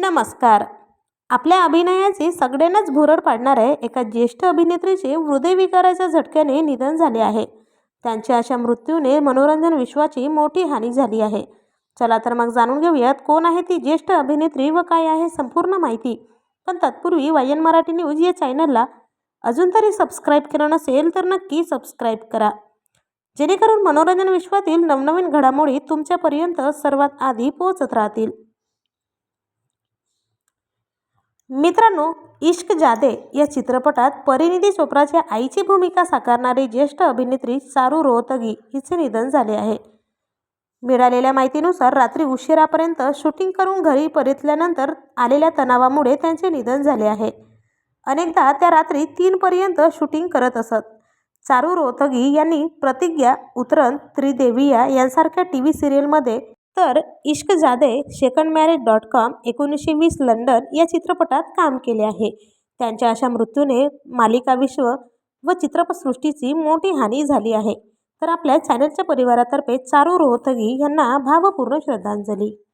नमस्कार. आपल्या अभिनयाची सगळ्यांनाच भुरळ पाडणाऱ्या एका ज्येष्ठ अभिनेत्रीचे हृदयविकाराच्या झटक्याने निधन झाले आहे. त्यांच्या अशा मृत्यूने मनोरंजन विश्वाची मोठी हानी झाली आहे. चला तर मग जाणून घेऊयात कोण आहे ती ज्येष्ठ अभिनेत्री व काय आहे संपूर्ण माहिती. पण तत्पूर्वी वायन मराठी न्यूज या चॅनलला अजून तरी सबस्क्राईब केलं नसेल तर नक्की सबस्क्राईब करा. जेणेकरून मनोरंजन विश्वातील नवनवीन घडामोडी तुमच्यापर्यंत सर्वात आधी पोहोचत राहतील. मित्रांनो इश्क जादे या चित्रपटात परिणिती चोप्राच्या आईची भूमिका साकारणारी ज्येष्ठ अभिनेत्री चारू रोहतगी हिचे निधन झाले आहे. मिळालेल्या माहितीनुसार रात्री उशिरापर्यंत शूटिंग करून घरी परतल्यानंतर आलेल्या तणावामुळे त्यांचे निधन झाले आहे. अनेकदा त्या रात्री तीनपर्यंत शूटिंग करत असत. चारू रोहतगी यांनी प्रतिज्ञा उतरन त्रिदेविया यांसारख्या टी व्ही सिरियलमध्ये तर इश्क जादे सेकंड मॅरेज डॉट कॉम एकोणीसशे वीस लंडन या चित्रपटात काम केले आहे. त्यांच्या अशा मृत्यूने मालिका विश्व व चित्रपटसृष्टीची मोठी हानी झाली आहे. तर आपल्या चॅनलच्या परिवारातर्फे चारू रोहतगी यांना भावपूर्ण श्रद्धांजली.